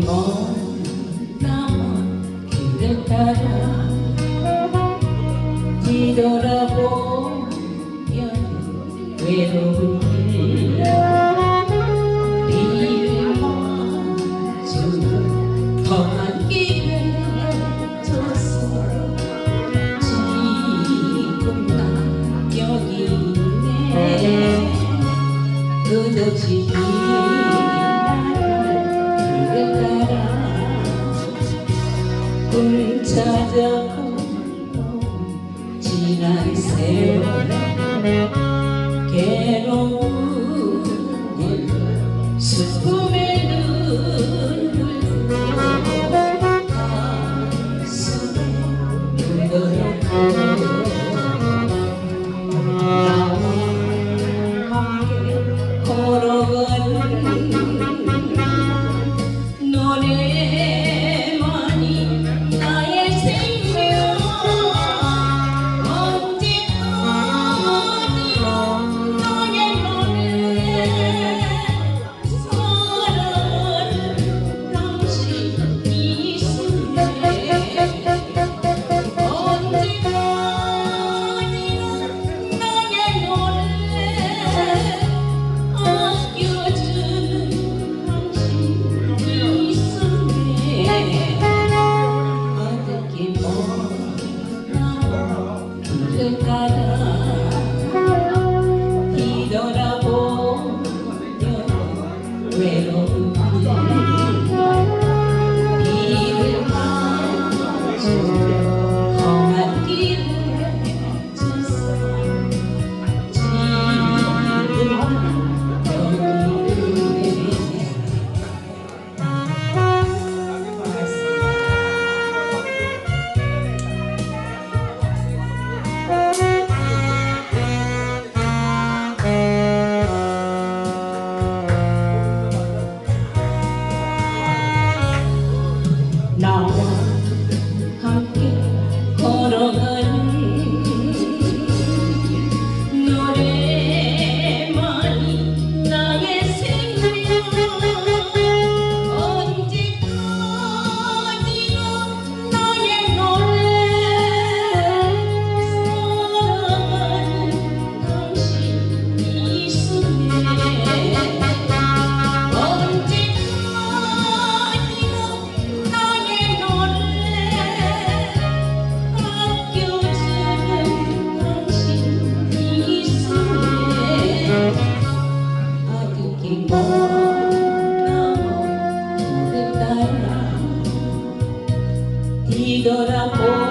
먼 남은 길을 따라 뒤돌아보면 외로운 길 비를 주는 험한 길을 줬어 지금 난 여기 있네 끝없이 찾아보는 지난 세월에 괴로운 일 슬픔의 눈물 가슴에 불거려 Igora Poe.